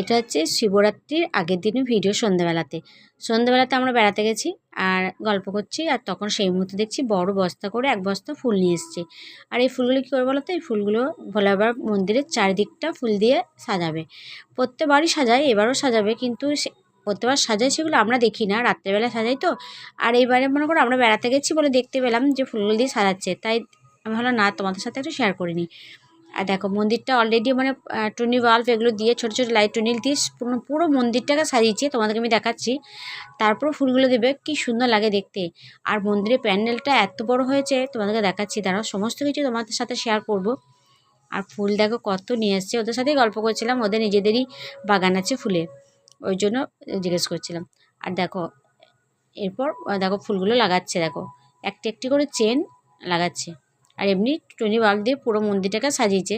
এটা হচ্ছে শিবরাত্রির আগের দিনের ভিডিও সন্ধ্যাবেলাতে। সন্ধ্যাবেলাতে আমরা বেড়াতে গেছি আর গল্প করছি আর তখন সেই মুহূর্তে দেখছি বড় বস্তা করে এক বস্তা ফুল নিয়ে এসছে। আর এই ফুলগুলো কী করে বলো তো এই ফুলগুলো ভোলাবার মন্দিরের চারিদিকটা ফুল দিয়ে সাজাবে। প্রত্যেকবারই সাজায়, এবারও সাজাবে কিন্তু প্রত্যেকবার সাজায় সেগুলো আমরা দেখি না রাত্রেবেলা সাজাই তো। আর এইবারে মনে করো আমরা বেড়াতে গেছি বলে দেখতে পেলাম যে ফুলগুলো দিয়ে সাজাচ্ছে। তাই আমি ভাবলাম না, তোমাদের সাথে একটু শেয়ার করে নিই। আর দেখো মন্দিরটা অলরেডি মানে টুনি বাল্ব এগুলো দিয়ে ছোটো ছোটো লাইট টুনিল দিয়ে পুরো পুরো মন্দিরটাকে সাজিয়েছে, তোমাদেরকে আমি দেখাচ্ছি। তারপর ফুলগুলো দেবে, কি সুন্দর লাগে দেখতে। আর মন্দিরের প্যান্ডেলটা এত বড় হয়েছে, তোমাদেরকে দেখাচ্ছি। দাঁড়াও, সমস্ত কিছু তোমাদের সাথে শেয়ার করব। আর ফুল দেখো কত নিয়ে এসছে, ওদের সাথেই গল্প করছিলাম, ওদের নিজেদেরই বাগান আছে ফুলের ওই জন্য জিজ্ঞেস করছিলাম। আর দেখো, এরপর দেখো ফুলগুলো লাগাচ্ছে, দেখো। একটি একটি করে চেন লাগাচ্ছে। আর এমনি টুনি বাল্ব দিয়ে পুরো মন্দিরটাকে সাজিয়েছে।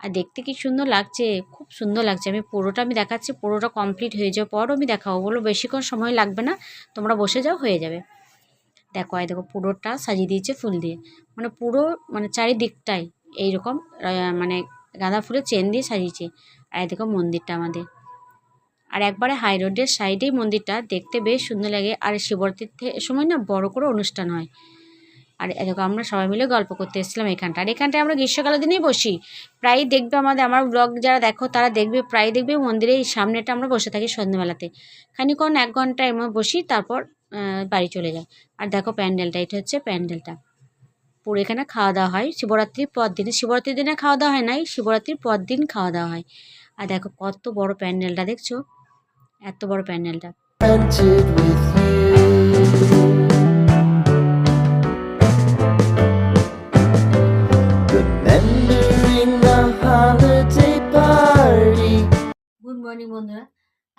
আর দেখতে কি সুন্দর লাগছে, খুব সুন্দর লাগছে। আমি পুরোটা আমি দেখাচ্ছি, পুরোটা কমপ্লিট হয়ে যাওয়ার পরও আমি দেখাবো। বলো বেশিক্ষণ সময় লাগবে না, তোমরা বসে যাও, হয়ে যাবে। দেখো, এই দেখো, পুরোটা সাজিয়ে দিয়েছে ফুল দিয়ে। মানে পুরো মানে চারিদিকটাই এইরকম মানে গাঁদা ফুলের চেন দিয়ে সাজিয়েছে। আর দেখো, মন্দিরটা আমাদের। আর একবারে হাই রোডের সাইডেই মন্দিরটা দেখতে বেশ সুন্দর লাগে। আর শিবরাত্রির সময় না বড় করে অনুষ্ঠান হয়। আর এ দেখো আমরা সবাই মিলে গল্প করতে এসেছিলাম এখানটা। আর এখানটায় আমরা গ্রীষ্মকালের দিনেই বসি। প্রায়ই দেখবে আমাদের, আমার ব্লগ যারা দেখো তারা দেখবে প্রায় দেখবে মন্দিরে এই সামনেটা আমরা বসে থাকি সন্ধ্যেবেলাতে। খানিকক্ষণ, এক ঘণ্টা এমন বসি, তারপর বাড়ি চলে যায় আর দেখো প্যান্ডেলটা, এটা হচ্ছে প্যান্ডেলটা। পুরো এখানে খাওয়া দাওয়া হয়। শিবরাত্রির পর দিনে, শিবরাত্রির দিনে খাওয়া দাওয়া হয় নাই, শিবরাত্রির পর দিন খাওয়া দাওয়া হয়। আর দেখো কত বড় প্যান্ডেলটা, দেখছ? এত বড় প্যান্ডেলটা।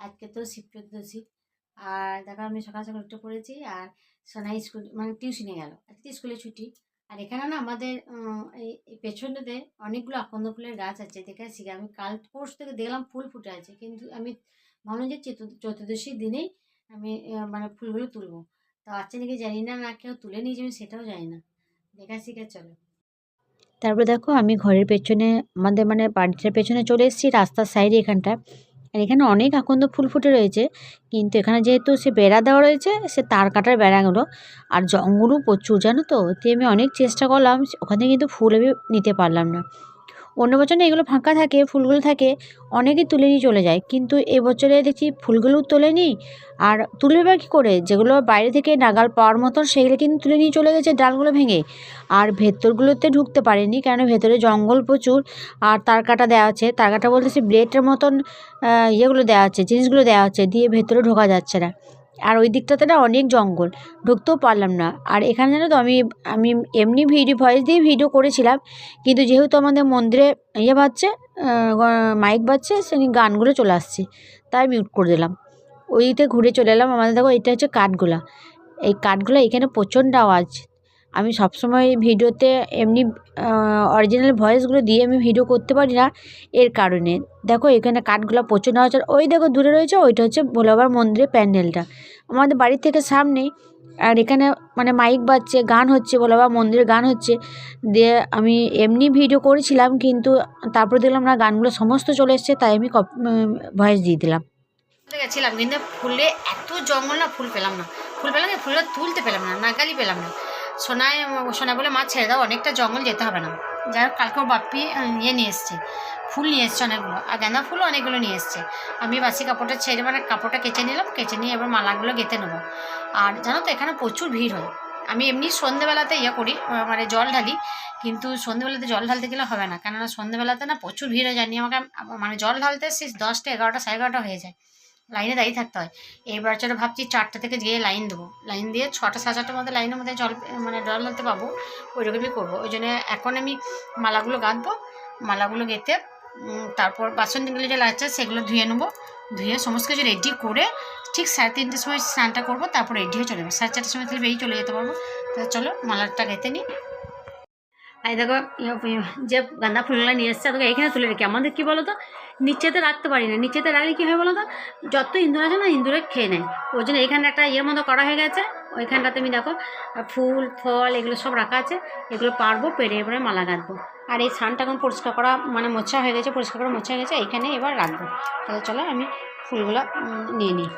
আজকে তো শিব চতুর্দশী। আর দেখো আমি সকাল সকাল উঠে পড়েছি আর সোনাই স্কুল মানে টিউশনে গেল। আজকে স্কুলে ছুটি। আর এখানে না আমাদের এই পেছনটাতে অনেকগুলো আকন্দ ফুলের গাছ আছে। দেখাচ্ছি আমি কাল পরশু থেকে দেখলাম ফুল ফুটে আছে। কিন্তু আমি ভাবলাম যে চতু- চতুর্দশীর দিনেই আমি মানে ফুলগুলো তুলবো। তো আছে নাকি জানি না না কেউ তুলে নিয়ে যাবে সেটাও জানি না। দেখাচ্ছি কে চলো। তারপরে দেখো আমি ঘরের পেছনে, আমাদের মানে বাড়িটার পেছনে চলে এসেছি, রাস্তার সাইডে এখানটা। আর এখানে অনেক আকন্দ ফুল ফুটে রয়েছে। কিন্তু এখানে যেহেতু সে বেড়া দেওয়া রয়েছে, সে তার কাটার বেড়াগুলো। আর জঙ্গলও প্রচুর, জানো তো? তো আমি অনেক চেষ্টা করলাম, ওখানে কিন্তু ফুল আমি নিতে পারলাম না। অন্য বছর না এগুলো ফাঁকা থাকে, ফুলগুলো থাকে অনেকেই তুলে নিয়ে চলে যায়। কিন্তু এবছরে দেখছি ফুলগুলোও তোলেনি। আর তুলবে বা কী করে? যেগুলো বাইরে থেকে নাগাল পাওয়ার মতন, সেগুলো কিন্তু তুলে নিয়ে চলে গেছে ডালগুলো ভেঙে। আর ভেতরগুলোতে ঢুকতে পারেনি, কেন? ভেতরে জঙ্গল প্রচুর। আর তার কাটা দেওয়া আছে। তার কাটা বলতে সে ব্লেডের মতন ইয়েগুলো দেওয়া আছে, জিনিসগুলো দেওয়া আছে, দিয়ে ভেতরে ঢোকা যাচ্ছে না। আর ওই দিকটাতে না অনেক জঙ্গল, ঢুকতেও পারলাম না। আর এখানে জানো তো আমি আমি এমনি ভিডিও ভয়েস দিয়ে ভিডিও করেছিলাম, কিন্তু যেহেতু আমাদের মন্দিরে ইয়ে বাজছে মাইক বাজছে সে গানগুলো চলে আসছে, তাই মিউট করে দিলাম। ওইতে ঘুরে চলে এলাম, আমাদের দেখো এটা হচ্ছে কাঠগোলা। এই কাঠগোলা এখানে প্রচণ্ড আওয়াজ। আমি সবসময় ভিডিওতে এমনি অরিজিনাল ভয়েসগুলো দিয়ে আমি ভিডিও করতে পারি না এর কারণে। দেখো, এখানে কাঠগুলো প্রচুর আওয়াজ আর ওই দেখো, দূরে রয়েছে, ওইটা হচ্ছে ভোলাবার মন্দিরের প্যান্ডেলটা। আমাদের বাড়ির থেকে সামনেই, আর এখানে মানে মাইক বাজছে, গান হচ্ছে, ভোলাবার মন্দিরে গান হচ্ছে। দিয়ে আমি এমনি ভিডিও করেছিলাম, কিন্তু তারপরে দেখলাম না, গানগুলো সমস্ত চলে এসছে, তাই আমি ভয়েস দিয়ে দিলাম। গেছিলাম? কিন্তু ফুলে এত জঙ্গল না, ফুল পেলাম না। ফুল পেলাম না ফুলটা তুলতে পেলাম না, নাগালি পেলাম না। সোনায় সোনা বলে মাছ ছেড়ে দাও, অনেকটা জঙ্গল যেতে হবে না। যাই হোক, কালকে ওর বাপ্পি ইয়ে নিয়ে এসছে, ফুল নিয়ে এসছে অনেকগুলো, আর গাঁদা ফুলও অনেকগুলো নিয়ে এসছে। আমি বাসি কাপড়টা ছেড়ে মানে কাপড়টা কেচে নিলাম, কেচে নিয়ে এবার মালাগুলো গেঁথে নেব। আর জানো তো, এখানে প্রচুর ভিড় হয়। আমি এমনি সন্ধেবেলাতে ইয়ে করি মানে জল ঢালি, কিন্তু সন্ধেবেলাতে জল ঢালতে গেলে হবে না। কেননা সন্ধেবেলাতে না প্রচুর ভিড় হয়ে নিয়ে আমাকে মানে জল ঢালতে সেই দশটা, এগারোটা, সাড়ে এগারোটা হয়ে যায়। লাইনে দাঁড়িয়ে থাকতে হয়। এইবার চলো ভাবছি চারটে থেকে গিয়ে লাইন দেবো। লাইন দিয়ে ছটা সাড়ে চারটার মধ্যে লাইনের মধ্যে জল মানে জল ঢালতে পাবো ওই রকমই করব। ওই জন্য এখন আমি মালাগুলো গাঁথবো, মালাগুলো গেঁথে তারপর বাসনগুলো যে লাগছে সেগুলো ধুয়ে নেব। ধুয়ে সমস্ত কিছু রেডি করে ঠিক সাড়ে তিনটের সময় স্নানটা করব, তারপর রেডি হয়ে চলে যাব। সাড়ে চারটার সময় তাহলে বেরিয়ে চলে যেতে পারব। তো চলো মালাটা গেঁথে নিই। এই দেখো যে গাঁদা ফুলগুলো নিয়ে এসছে তোকে এখানে তুলে রেখে, আমাদের কী বলো তো নিচেতে রাখতে পারি না। নিচেতে রাখলে কী হয় বলো তো যত ইন্দুর আছে না ইন্দুরে খেয়ে নেয়। ওই জন্য এখানে একটা ইয়ের মতো করা হয়ে গেছে। ওইখানটাতে আমি দেখো, ফুল, ফল, এগুলো সব রাখা আছে। এগুলো পারব, পেরে এবারে মালা গাঁথবো আর এই সানটা এখন পরিষ্কার করা মানে মোছা হয়ে গেছে, পরিষ্কার করা মোছা হয়ে গেছে, এইখানে এবার রাখব। তাহলে চলো আমি ফুলগুলো নিয়ে নিই।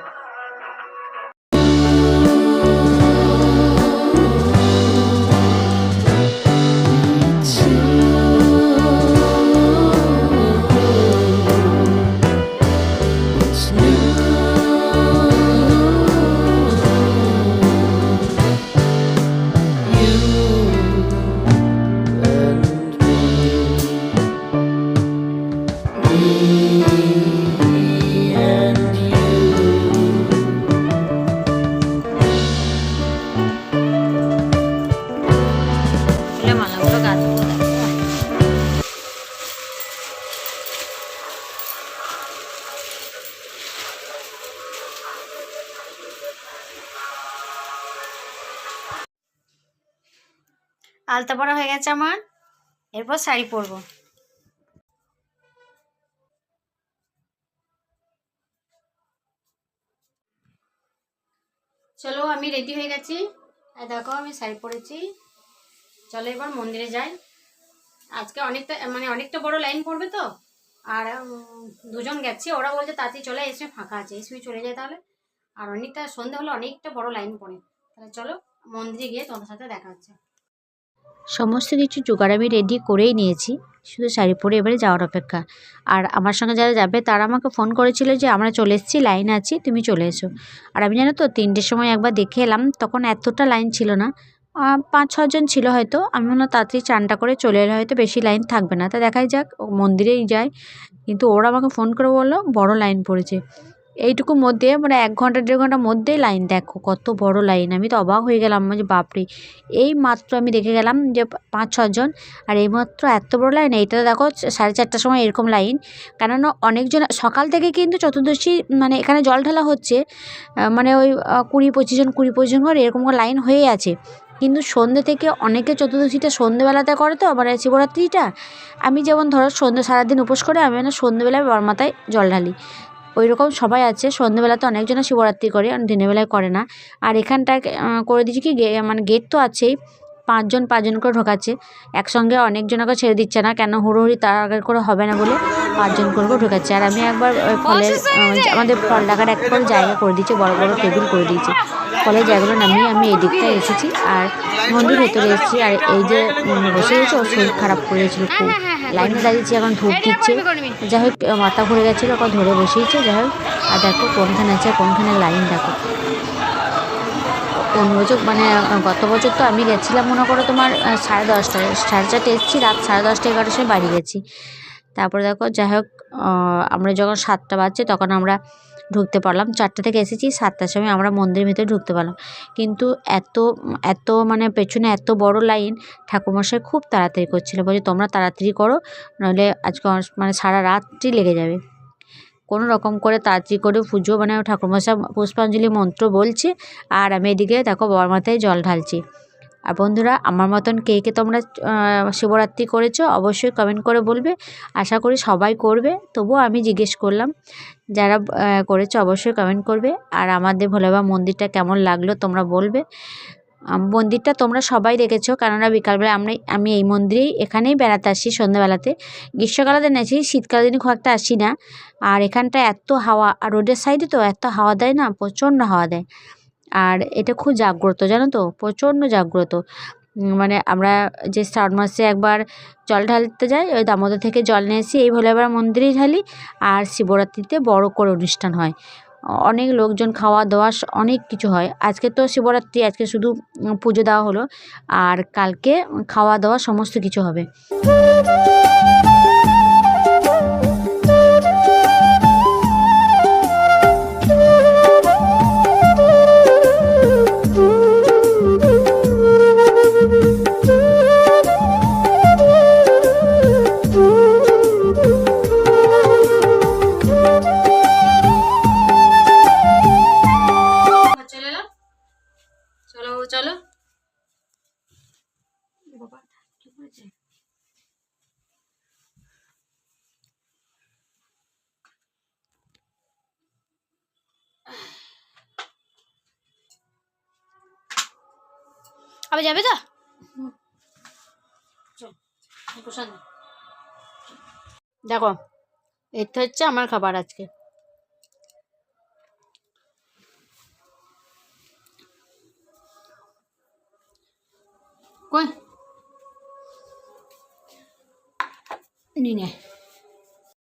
আলতা পরা হয়ে গেছে আমার। এরপর শাড়ি পরবো। চলো, আমি রেডি হয়ে গেছি। আর দেখো, আমি শাড়ি পরেছি। চলো, এবার মন্দিরে যাই। আজকে অনেকটা মানে অনেকটা বড় লাইন পড়বে তো? আর দুজন গেছি। ওরা বলছে, তাড়াতাড়ি চলে এসে ফাঁকা আছে। এসে চলে যায় তাহলে। আর অনেকটা সন্ধে হলে, অনেকটা বড় লাইন পড়ে। তাহলে চলো, মন্দিরে গিয়ে তোমার সাথে দেখা হচ্ছে। সমস্ত কিছু জোগাড় আমি রেডি করেই নিয়েছি। শুধু শাড়ি পরে এবারে যাওয়ার অপেক্ষা। আর আমার সঙ্গে যারা যাবে, তারা আমাকে ফোন করেছিল যে, আমরা চলে এসেছি লাইন আছি, তুমি চলে এসো। আর আমি জানো তো, তিনটের সময় একবার দেখে এলাম, তখন এতটা লাইন ছিল না। পাঁচ ছজন ছিল হয়তো। আমি মনে তাড়াতাড়ি চানটা করে চলে এলে হয়তো বেশি লাইন থাকবে না। তা দেখাই যাক মন্দিরেই যায়। কিন্তু ওরা আমাকে ফোন করে বলল, বড় লাইন পড়েছে। এইটুকু মধ্যে মানে এক ঘণ্টা, দেড় ঘণ্টার মধ্যেই লাইন দেখো, কত বড় লাইন। আমি তো অবাক হয়ে গেলাম, যে বাপরে। এই মাত্র আমি দেখে গেলাম যে পাঁচ ছজন আর এই মাত্র এত বড় লাইন, এইটা দেখো সাড়ে চারটার সময় এরকম লাইন। কেননা অনেকজন, সকাল থেকে কিন্তু চতুর্দশী মানে এখানে জল ঢালা হচ্ছে মানে ওই কুড়ি, পঁচিশ জন, কুড়ি, পঁচিশ জন করে এরকম লাইন হয়ে আছে। কিন্তু সন্ধ্যে থেকে অনেকে চতুর্দশীটা সন্ধ্যেবেলাতে করে তো মানে শিবরাত্রিটা। আমি যেমন ধরো সন্ধ্যে সারাদিন উপোস করে, আমি মানে সন্ধ্যেবেলায় বরমাতায় জল ঢালি। ওই রকম সবাই আছে। সন্ধ্যেবেলাতে অনেকজনে শিবরাত্রি করে আর দিনের বেলায় করে না। আর এখানটায় আহ, করে দিয়েছি কি মানে গেট তো আছেই পাঁচজন পাঁচজন করে ঢোকাচ্ছে। একসঙ্গে অনেকজনকে ছেড়ে দিচ্ছে না কেন হুড়োহুড়ি তার আগে করে হবে না বলে পাঁচজন করে ঢোকাচ্ছে। আর আমি একবার ওই ফলের আমাদের ফল রাখার এক ফল জায়গা করে দিয়েছি বড় বড় টেবিল করে দিয়েছি। ফলের জায়গাগুলো নামিয়ে আমি এই দিকটায় এসেছি। আর মন্দির ভেতরে এসেছি। আর এই যে বসে গেছে ওর শরীর খারাপ করেছিল খুব। লাইনে দাঁড়িয়েছি এখন ধূপ দিচ্ছে। যাই হোক মাথা ঘুরে গেছিল ওকে ধরে বসিয়েছে যাই হোক। আর দেখো কোনখানে আছে কোনখানে লাইন দেখো। কোন বছর মানে গত বছর তো আমি গেছিলাম মনে করো তোমার সাড়ে দশটায় সাড়ে চারটে এসেছি রাত সাড়ে দশটা এগারোটার সময় বাড়ি গেছি। তারপরে দেখো যাই হোক আহ, আমরা যখন সাতটা বাজছে তখন আমরা ঢুকতে পারলাম। চারটে থেকে এসেছি, সাতটার সময় আমরা মন্দিরের ভিতরে ঢুকতে পারলাম। কিন্তু এত এত মানে পেছনে এত বড় লাইন ঠাকুরমশাই খুব তাড়াতাড়ি করছিল। বলছে, তোমরা তাড়াতাড়ি করো নইলে আজকে মানে সারা রাতটি লেগে যাবে। কোনো রকম করে তাড়াতাড়ি করে পুজো মানে ঠাকুরমশাই পুষ্পাঞ্জলি মন্ত্র বলছে, আর আমি এদিকে দেখো বর মাথায় জল ঢালছি। আর বন্ধুরা, আমার মতন কে কে তোমরা শিবরাত্রি করেছ অবশ্যই কমেন্ট করে বলবে। আশা করি সবাই করবে। তবুও আমি জিজ্ঞেস করলাম, যারা করেছ অবশ্যই কমেন্ট করবে। আর আমাদের ভোলেবা মন্দিরটা কেমন লাগল তোমরা বলবে। মন্দিরটা তোমরা সবাই দেখেছ, কেননা বিকালবেলা আমরা, আমি এই মন্দিরেই এখানেই বেড়াতে আসি সন্ধ্যাবেলাতে। গ্রীষ্মকালেতে নেছি শীতকালের দিনে খুব একটা আসি না। আর এখানটা এত হাওয়া, আর রোডের সাইডে তো এত হাওয়া দেয় না, প্রচণ্ড হাওয়া দেয়। আর এটা খুব জাগ্রত, জানো তো? প্রচণ্ড জাগ্রত। মানে আমরা যে শ্রাবণ মাসে একবার জল ঢালতে যাই, ওই দামোদর থেকে জল নিয়ে এসি এই ভোলে আবার মন্দিরেই ঢালি আর শিবরাত্রিতে বড় করে অনুষ্ঠান হয়। অনেক লোকজন খাওয়া দাওয়া অনেক কিছু হয়। আজকে তো শিবরাত্রি, আজকে শুধু পুজো দেওয়া হলো। আর কালকে খাওয়া দাওয়া সমস্ত কিছু হবে। চলো চলো। বাবা আবার যাবে তো? দেখো এটা হচ্ছে আমার খাবার আজকে। কই নি নে